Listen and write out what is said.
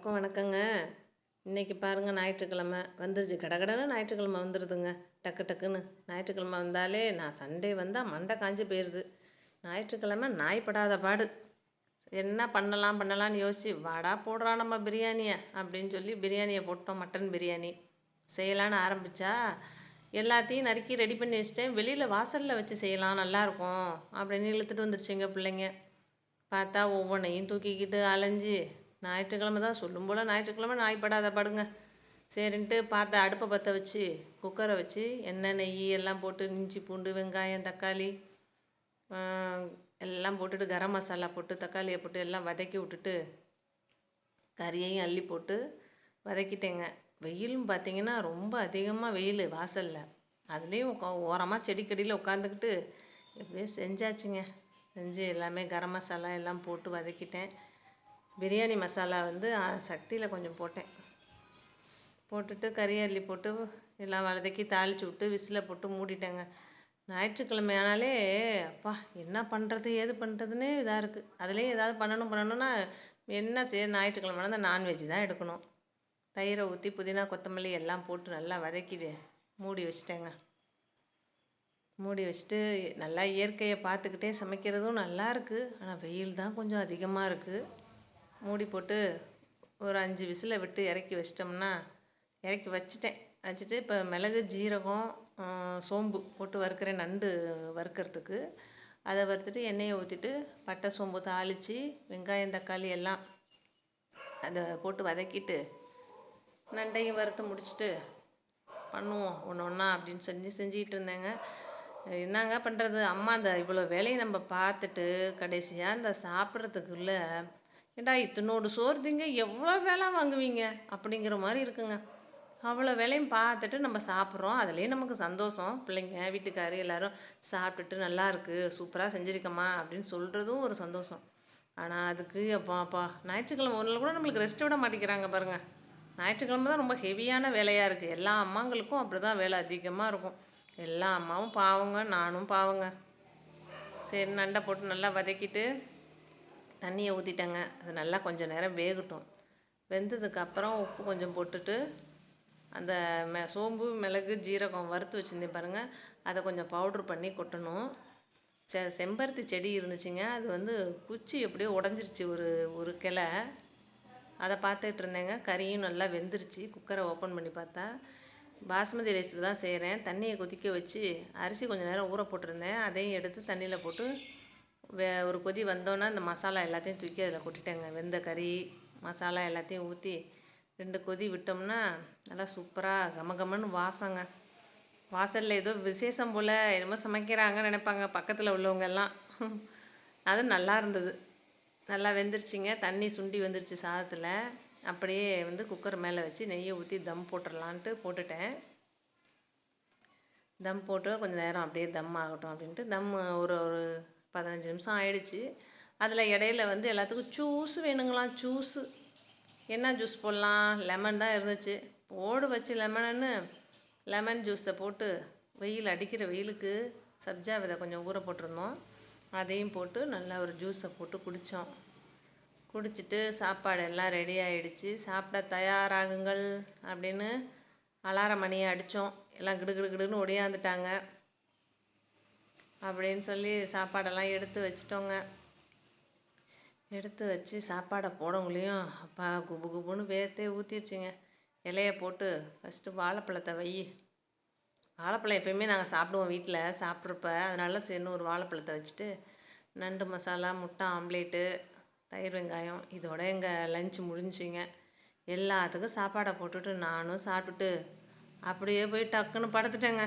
எல்லாருக்கும் வணக்கங்க. இன்றைக்கி பாருங்கள் ஞாயிற்றுக்கிழமை வந்துருச்சு. கடகடன்னு ஞாயிற்றுக்கிழமை வந்துடுதுங்க டக்கு டக்குன்னு. ஞாயிற்றுக்கிழமை வந்தாலே நான் சண்டே வந்தால் மண்டை காஞ்சி போயிடுது ஞாயிற்றுக்கிழமை நாய்ப்படாத பாடு. என்ன பண்ணலாம் பண்ணலான்னு யோசிச்சு வாடா போடுறா நம்ம பிரியாணியை அப்படின்னு சொல்லி பிரியாணியை போட்டோம் மட்டன் பிரியாணி. செய்யலான்னு ஆரம்பித்தா எல்லாத்தையும் நறுக்கி ரெடி பண்ணி வச்சிட்டேன். வெளியில் வாசலில் வச்சு செய்யலாம் நல்லாயிருக்கும் அப்படின்னு இழுத்துட்டு வந்துருச்சுங்க பிள்ளைங்க. பார்த்தா ஒவ்வொன்றையும் தூக்கிக்கிட்டு அலைஞ்சு ஞாயிற்றுக்கிழமை தான் சொல்லும் போல் ஞாயிற்றுக்கிழமை நாய்ப்படாத படுங்க. சரின்ட்டு பார்த்து அடுப்பை பற்ற வச்சு குக்கரை வச்சு எண்ணெய் நெய் எல்லாம் போட்டு இஞ்சி பூண்டு வெங்காயம் தக்காளி எல்லாம் போட்டுட்டு கரம் மசாலா போட்டு தக்காளியை போட்டு எல்லாம் வதக்கி விட்டுட்டு கறியையும் அள்ளி போட்டு வதக்கிட்டேங்க. வெயிலும் பார்த்தீங்கன்னா ரொம்ப அதிகமாக வெயில் வாசலில். அதுலேயும் உக்கா ஓரமாக செடிக்கடியில் உட்காந்துக்கிட்டு எப்படியோ செஞ்சாச்சுங்க. செஞ்சு எல்லாமே கரம் மசாலா எல்லாம் போட்டு வதக்கிட்டேன். பிரியாணி மசாலா வந்து சக்தியில் கொஞ்சம் போட்டேன். போட்டுட்டு கறி அள்ளி போட்டு எல்லாம் வதக்கி தாளித்து விட்டு விசிலை போட்டு மூடிட்டேங்க. ஞாயிற்றுக்கிழமை ஆனாலே அப்பா என்ன பண்ணுறது ஏது பண்ணுறதுன்னு இதாக இருக்குது அதுலேயும் ஏதாவது பண்ணணும் பண்ணணும்னா என்ன செய்ய ஞாயிற்றுக்கிழமை அந்த நான்வெஜ் தான் எடுக்கணும். தயிரை ஊற்றி புதினா கொத்தமல்லி எல்லாம் போட்டு நல்லா வதக்கிட்டு மூடி வச்சிட்டேங்க. மூடி வச்சுட்டு நல்லா இயற்கையை பார்த்துக்கிட்டே சமைக்கிறதும் நல்லா இருக்குது ஆனால் வெயில் தான் கொஞ்சம் அதிகமாக இருக்குது மூடி போட்டு ஒரு அஞ்சு விசிலை விட்டு இறக்கி வச்சிட்டோம்னா இறக்கி வச்சுட்டேன். வச்சுட்டு இப்போ மிளகு ஜீரகம் சோம்பு போட்டு வறுக்கிறேன் நண்டு வறுக்கிறதுக்கு. அதை வறுத்துட்டு எண்ணெயை ஊற்றிட்டு பட்டை சோம்பு தாளித்து வெங்காயம் தக்காளி எல்லாம் அதை போட்டு வதக்கிட்டு நண்டையும் வறுத்து முடிச்சுட்டு பண்ணுவோம். ஒன்று ஒன்றா அப்படின்னு செஞ்சு செஞ்சுக்கிட்டு இருந்தேங்க. என்னங்க பண்ணுறது அம்மா அந்த இவ்வளோ வேலையை நம்ம பார்த்துட்டு கடைசியாக அந்த சாப்பிட்றதுக்குள்ளே ஏண்டா இத்தனோடு சோறு திங்க எவ்வளோ வேலை வாங்குவீங்க? அப்படிங்கிற மாதிரி இருக்குங்க. அவ்வளோ வேலையும் பார்த்துட்டு நம்ம சாப்பிட்றோம். அதுலேயே நமக்கு சந்தோஷம். பிள்ளைங்க வீட்டுக்காரு எல்லோரும் சாப்பிட்டுட்டு நல்லா இருக்குது சூப்பராக செஞ்சுருக்கம்மா அப்படின்னு சொல்கிறதும் ஒரு சந்தோஷம். ஆனால் அதுக்கு அப்பா அப்பா ஞாயிற்றுக்கிழமை ஒன்றில் கூட நம்மளுக்கு ரெஸ்ட் விட மாட்டேங்கிறாங்க பாருங்கள் ஞாயிற்றுக்கிழமை தான் ரொம்ப ஹெவியான வேலையாக இருக்குது எல்லா அம்மாங்களுக்கும் அப்படி தான் வேலை அதிகமாக இருக்கும். எல்லா அம்மாவும் பாவங்க நானும் பாவங்க. சரி நண்டை போட்டு நல்லா வதக்கிட்டு தண்ணியை ஊற்றிட்டேங்க அது நல்லா கொஞ்சம் நேரம் வேகட்டும். வெந்ததுக்கப்புறம் உப்பு கொஞ்சம் போட்டுட்டு அந்த மெ சோம்பு மிளகு ஜீரகம் வறுத்து வச்சுருந்தேன் பாருங்கள் அதை கொஞ்சம் பவுட்ரு பண்ணி கொட்டணும். செ செம்பருத்தி செடி இருந்துச்சுங்க. அது வந்து குச்சி எப்படியோ உடஞ்சிருச்சு ஒரு ஒரு கிளை. அதை பார்த்துட்டு இருந்தேங்க. கறியும் நல்லா வெந்துருச்சு. குக்கரை ஓப்பன் பண்ணி பார்த்தா. பாஸ்மதி ரைஸில் தான் செய்கிறேன் தண்ணியை கொதிக்க வச்சு அரிசி கொஞ்சம் நேரம் ஊற போட்டிருந்தேன். அதையும் எடுத்து தண்ணியில் போட்டு வே ஒரு கொதி வந்தோன்னே அந்த மசாலா எல்லாத்தையும் தூக்கி அதில் கொட்டிட்டேங்க. வெந்த கறி மசாலா எல்லாத்தையும் ஊற்றி ரெண்டு கொதி விட்டோம்னா நல்லா சூப்பராக கம கமன்னு வாசங்க. வாசலில் ஏதோ விசேஷம் போல் என்னமோ சமைக்கிறாங்கன்னு நினைப்பாங்க பக்கத்தில் உள்ளவங்க எல்லாம். அது நல்லா இருந்தது. நல்லா வெந்துருச்சுங்க. தண்ணி சுண்டி வந்துருச்சு சாதத்தில். அப்படியே வந்து குக்கர் மேலே வச்சு நெய்யை ஊற்றி தம் போட்டுடலான்ட்டு போட்டுட்டேன். தம் போட்டு கொஞ்சம் நேரம் அப்படியே தம் ஆகட்டும் அப்படின்ட்டு தம் ஒரு ஒரு பதினஞ்சு நிமிஷம் ஆயிடுச்சு. அதில் இடையில வந்து எல்லாத்துக்கும் ஜூஸ் வேணுங்களாம் ஜூஸு என்ன ஜூஸ் போடலாம்? லெமன் தான் இருந்துச்சு. போடு வச்சு லெமனுன்னு லெமன் ஜூஸை போட்டு வெயில் அடிக்கிற வெயிலுக்கு சப்ஜா விதை கொஞ்சம் ஊற போட்டிருந்தோம். அதையும் போட்டு நல்லா ஒரு ஜூஸை போட்டு குடித்தோம் குடிச்சிட்டு சாப்பாடு எல்லாம் ரெடி ஆகிடுச்சு சாப்பிட தயாராகுங்கள் அப்படின்னு அலாரம் மணியை அடித்தோம் எல்லாம் கிடு கிடு கிடுன்னு ஒடியாந்துட்டாங்க அப்படின்னு சொல்லி சாப்பாடெல்லாம் எடுத்து வச்சிட்டோங்க. எடுத்து வச்சு சாப்பாடை போடவங்களையும் அப்பா குபு குபுன்னு வேர்த்தே ஊற்றிடுச்சிங்க இலையை போட்டு ஃபஸ்ட்டு வாழைப்பழத்தை வை. வாழைப்பழம் எப்பயுமே நாங்கள் சாப்பிடுவோம் வீட்டில் சாப்பிட்றப்ப. அதனால சேர்ந்து ஒரு வாழைப்பழத்தை வச்சுட்டு நண்டு மசாலா முட்டை ஆம்லேட்டு தயிர் வெங்காயம் இதோட எங்கள் லஞ்ச் முடிஞ்சுங்க எல்லாத்துக்கும் சாப்பாடை போட்டுட்டு நானும் சாப்பிட்டுட்டு அப்படியே போய் டக்குன்னு படுத்துட்டேங்க.